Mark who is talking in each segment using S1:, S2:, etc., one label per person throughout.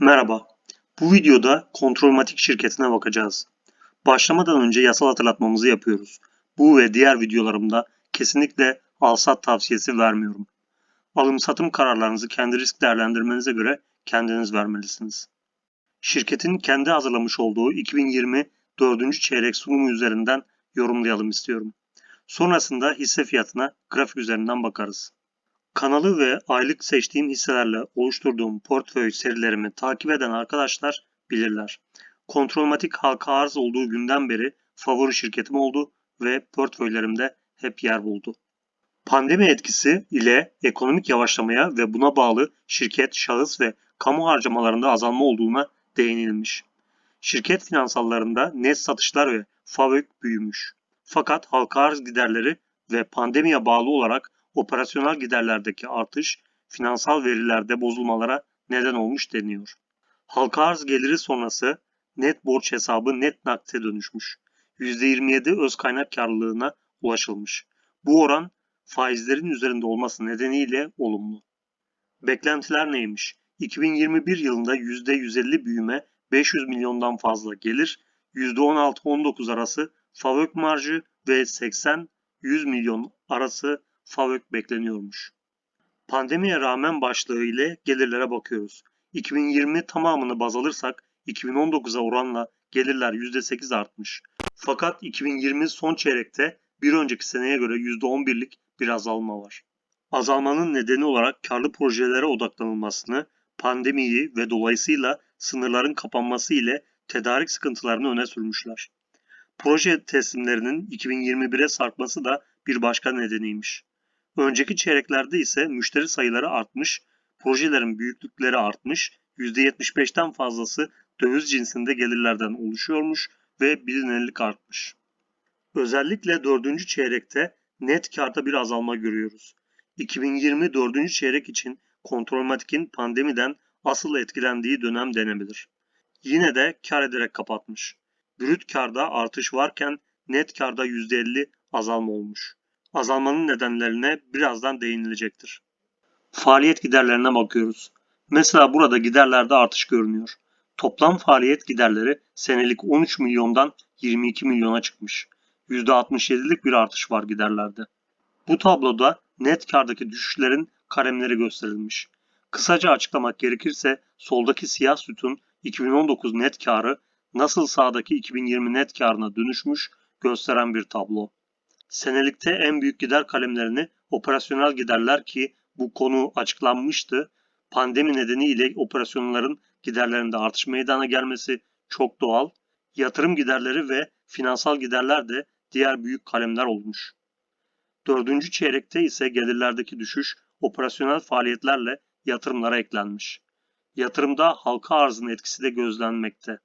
S1: Merhaba. Bu videoda Kontrolmatik şirketine bakacağız. Başlamadan önce yasal hatırlatmamızı yapıyoruz. Bu ve diğer videolarımda kesinlikle al-sat tavsiyesi vermiyorum. Alım-satım kararlarınızı kendi risk değerlendirmenize göre kendiniz vermelisiniz. Şirketin kendi hazırlamış olduğu 2020 4. çeyrek sunumu üzerinden yorumlayalım istiyorum. Sonrasında hisse fiyatına grafik üzerinden bakarız. Kanalı ve aylık seçtiğim hisselerle oluşturduğum portföy serilerimi takip eden arkadaşlar bilirler. Kontrolmatik halka arz olduğu günden beri favori şirketim oldu ve portföylerimde hep yer buldu. Pandemi etkisi ile ekonomik yavaşlamaya ve buna bağlı şirket, şahıs ve kamu harcamalarında azalma olduğuna değinilmiş. Şirket finansallarında net satışlar ve FAVÖK büyümüş. Fakat halka arz giderleri ve pandemiye bağlı olarak operasyonel giderlerdeki artış finansal verilerde bozulmalara neden olmuş deniyor. Halka arz geliri sonrası net borç hesabı net nakite dönüşmüş. %27 öz kaynak karlılığına ulaşılmış. Bu oran faizlerin üzerinde olması nedeniyle olumlu. Beklentiler neymiş? 2021 yılında %150 büyüme 500 milyondan fazla gelir, %16-19 arası FAVÖK marjı ve 80-100 milyon arası FAVÖK bekleniyormuş. Pandemiye rağmen başlığı ile gelirlere bakıyoruz. 2020 tamamını baz alırsak 2019'a oranla gelirler %8 artmış. Fakat 2020 son çeyrekte bir önceki seneye göre %11'lik bir azalma var. Azalmanın nedeni olarak karlı projelere odaklanılmasını, pandemiyi ve dolayısıyla sınırların kapanması ile tedarik sıkıntılarını öne sürmüşler. Proje teslimlerinin 2021'e sarkması da bir başka nedeniymiş. Önceki çeyreklerde ise müşteri sayıları artmış, projelerin büyüklükleri artmış, %75'ten fazlası döviz cinsinde gelirlerden oluşuyormuş ve bilinirlik artmış. Özellikle 4. çeyrekte net karta bir azalma görüyoruz. 2020 4. çeyrek için Kontrolmatik'in pandemiden asıl etkilendiği dönem denebilir. Yine de kar ederek kapatmış. Brüt karda artış varken net karda %50 azalma olmuş. Azalmanın nedenlerine birazdan değinilecektir. Faaliyet giderlerine bakıyoruz. Mesela burada giderlerde artış görünüyor. Toplam faaliyet giderleri senelik 13 milyondan 22 milyona çıkmış. %67'lik bir artış var giderlerde. Bu tabloda net kardaki düşüşlerin kalemleri gösterilmiş. Kısaca açıklamak gerekirse soldaki siyah sütun 2019 net karı nasıl sağdaki 2020 net karına dönüşmüş gösteren bir tablo. Senelikte en büyük gider kalemlerini operasyonel giderler ki bu konu açıklanmıştı. Pandemi nedeniyle operasyonların giderlerinde artış meydana gelmesi çok doğal. Yatırım giderleri ve finansal giderler de diğer büyük kalemler olmuş. Dördüncü çeyrekte ise gelirlerdeki düşüş operasyonel faaliyetlerle yatırımlara eklenmiş. Yatırımda halka arzın etkisi de gözlenmekte.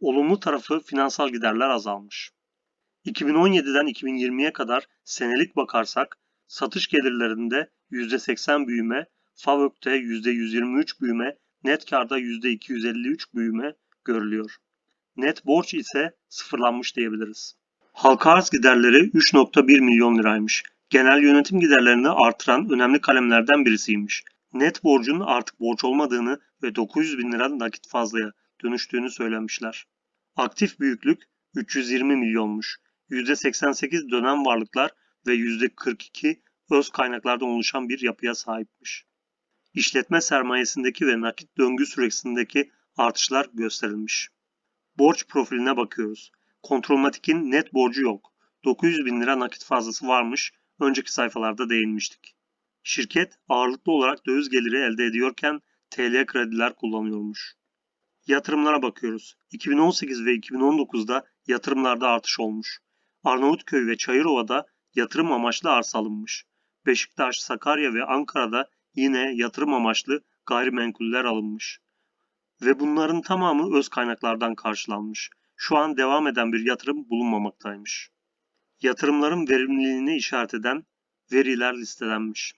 S1: Olumlu tarafı finansal giderler azalmış. 2017'den 2020'ye kadar senelik bakarsak satış gelirlerinde %80 büyüme, FAVÖK'te %123 büyüme, net karda %253 büyüme görülüyor. Net borç ise sıfırlanmış diyebiliriz. Halka arz giderleri 3.1 milyon liraymış. Genel yönetim giderlerini artıran önemli kalemlerden birisiymiş. Net borcun artık borç olmadığını ve 900 bin lira nakit fazlaya dönüştüğünü söylemişler. Aktif büyüklük 320 milyonmuş. %88 dönem varlıklar ve %42 öz kaynaklardan oluşan bir yapıya sahipmiş. İşletme sermayesindeki ve nakit döngü süresindeki artışlar gösterilmiş. Borç profiline bakıyoruz. Kontrolmatik'in net borcu yok. 900 bin lira nakit fazlası varmış. Önceki sayfalarda değinmiştik. Şirket ağırlıklı olarak döviz geliri elde ediyorken TL krediler kullanıyormuş. Yatırımlara bakıyoruz. 2018 ve 2019'da yatırımlarda artış olmuş. Arnavutköy ve Çayırova'da yatırım amaçlı arsa alınmış. Beşiktaş, Sakarya ve Ankara'da yine yatırım amaçlı gayrimenkuller alınmış. Ve bunların tamamı öz kaynaklardan karşılanmış. Şu an devam eden bir yatırım bulunmamaktaymış. Yatırımların verimliliğini işaret eden veriler listelenmiş.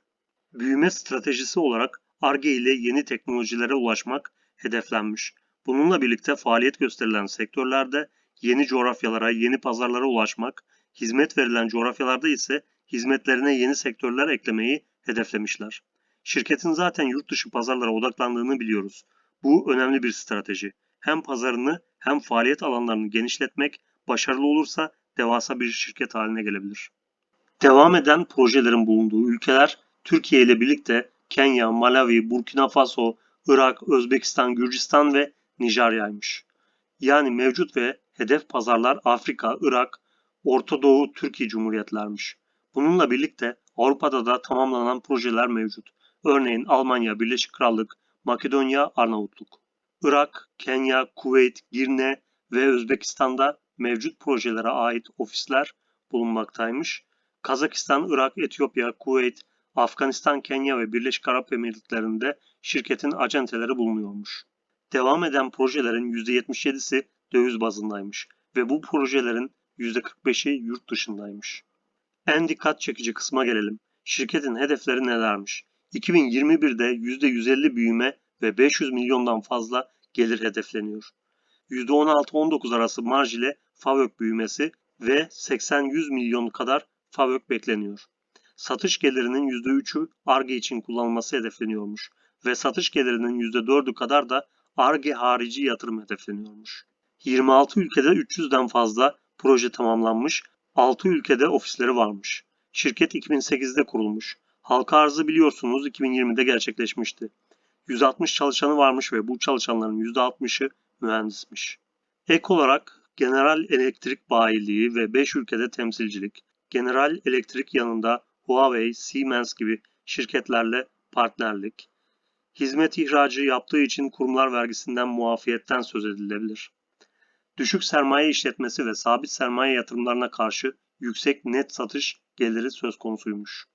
S1: Büyüme stratejisi olarak ARGE ile yeni teknolojilere ulaşmak hedeflenmiş. Bununla birlikte faaliyet gösterilen sektörlerde yeni coğrafyalara, yeni pazarlara ulaşmak, hizmet verilen coğrafyalarda ise hizmetlerine yeni sektörler eklemeyi hedeflemişler. Şirketin zaten yurt dışı pazarlara odaklandığını biliyoruz. Bu önemli bir strateji. Hem pazarını hem faaliyet alanlarını genişletmek başarılı olursa devasa bir şirket haline gelebilir. Devam eden projelerin bulunduğu ülkeler Türkiye ile birlikte Kenya, Malawi, Burkina Faso, Irak, Özbekistan, Gürcistan ve Nijerya'ymış. Yani mevcut ve hedef pazarlar Afrika, Irak, Orta Doğu, Türkiye Cumhuriyetlermiş. Bununla birlikte Avrupa'da da tamamlanan projeler mevcut. Örneğin Almanya, Birleşik Krallık, Makedonya, Arnavutluk. Irak, Kenya, Kuveyt, Girne ve Özbekistan'da mevcut projelere ait ofisler bulunmaktaymış. Kazakistan, Irak, Etiyopya, Kuveyt, Afganistan, Kenya ve Birleşik Arap Emirlikleri'nde şirketin acenteleri bulunuyormuş. Devam eden projelerin %77'si döviz bazındaymış ve bu projelerin %45'i yurt dışındaymış. En dikkat çekici kısma gelelim. Şirketin hedefleri nelermiş? 2021'de %150 büyüme ve 500 milyondan fazla gelir hedefleniyor. %16-19 arası marj ile FAVÖK büyümesi ve 80-100 milyon kadar FAVÖK bekleniyor. Satış gelirinin %3'ü ARGE için kullanılması hedefleniyormuş ve satış gelirinin %4'ü kadar da ARGE harici yatırım hedefleniyormuş. 26 ülkede 300'den fazla proje tamamlanmış, 6 ülkede ofisleri varmış. Şirket 2008'de kurulmuş. Halka arzı biliyorsunuz 2020'de gerçekleşmişti. 160 çalışanı varmış ve bu çalışanların %60'ı mühendismiş. Ek olarak General Elektrik Bayiliği ve 5 ülkede temsilcilik, General Elektrik yanında Huawei, Siemens gibi şirketlerle partnerlik, hizmet ihracı yaptığı için kurumlar vergisinden muafiyetten söz edilebilir. Düşük sermaye işletmesi ve sabit sermaye yatırımlarına karşı yüksek net satış geliri söz konusuymuş.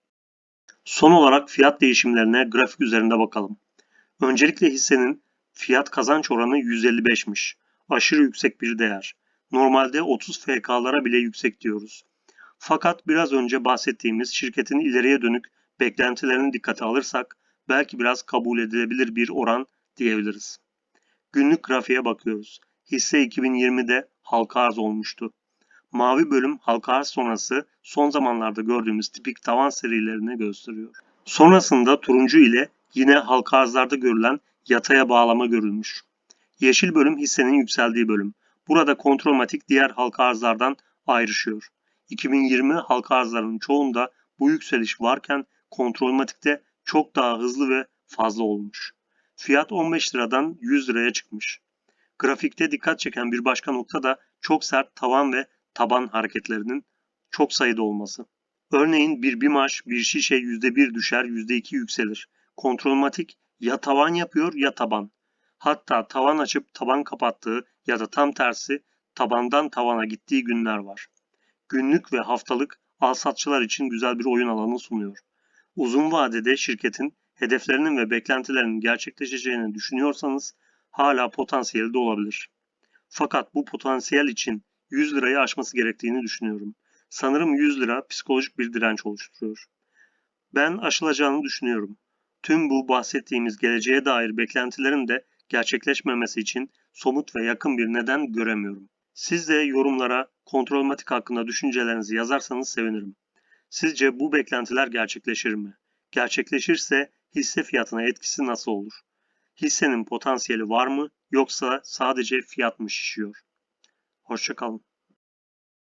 S1: Son olarak fiyat değişimlerine grafik üzerinde bakalım. Öncelikle hissenin fiyat kazanç oranı 155'miş. Aşırı yüksek bir değer. Normalde 30 FK'lara bile yüksek diyoruz. Fakat biraz önce bahsettiğimiz şirketin ileriye dönük beklentilerini dikkate alırsak belki biraz kabul edilebilir bir oran diyebiliriz. Günlük grafiğe bakıyoruz. Hisse 2020'de halka arz olmuştu. Mavi bölüm halka arz sonrası son zamanlarda gördüğümüz tipik tavan serilerini gösteriyor. Sonrasında turuncu ile yine halka arzlarda görülen yataya bağlama görülmüş. Yeşil bölüm hissenin yükseldiği bölüm. Burada kontrolmatik diğer halka arzlardan ayrışıyor. 2020 halka arzlarının çoğunda bu yükseliş varken kontrolmatikte çok daha hızlı ve fazla olmuş. Fiyat 15 liradan 100 liraya çıkmış. Grafikte dikkat çeken bir başka nokta da çok sert tavan ve taban hareketlerinin çok sayıda olması. Örneğin bir BİMAŞ bir şişe %1 düşer %2 yükselir. Kontrolmatik ya tavan yapıyor ya taban. Hatta tavan açıp taban kapattığı ya da tam tersi tabandan tavana gittiği günler var. Günlük ve haftalık alsatçılar için güzel bir oyun alanı sunuyor. Uzun vadede şirketin hedeflerinin ve beklentilerinin gerçekleşeceğini düşünüyorsanız hala potansiyeli de olabilir. Fakat bu potansiyel için 100 lirayı aşması gerektiğini düşünüyorum. Sanırım 100 lira psikolojik bir direnç oluşturuyor. Ben aşılacağını düşünüyorum. Tüm bu bahsettiğimiz geleceğe dair beklentilerin de gerçekleşmemesi için somut ve yakın bir neden göremiyorum. Siz de yorumlara kontrolmatik hakkında düşüncelerinizi yazarsanız sevinirim. Sizce bu beklentiler gerçekleşir mi? Gerçekleşirse hisse fiyatına etkisi nasıl olur? Hissenin potansiyeli var mı yoksa sadece fiyat mı şişiyor? Hoşçakalın.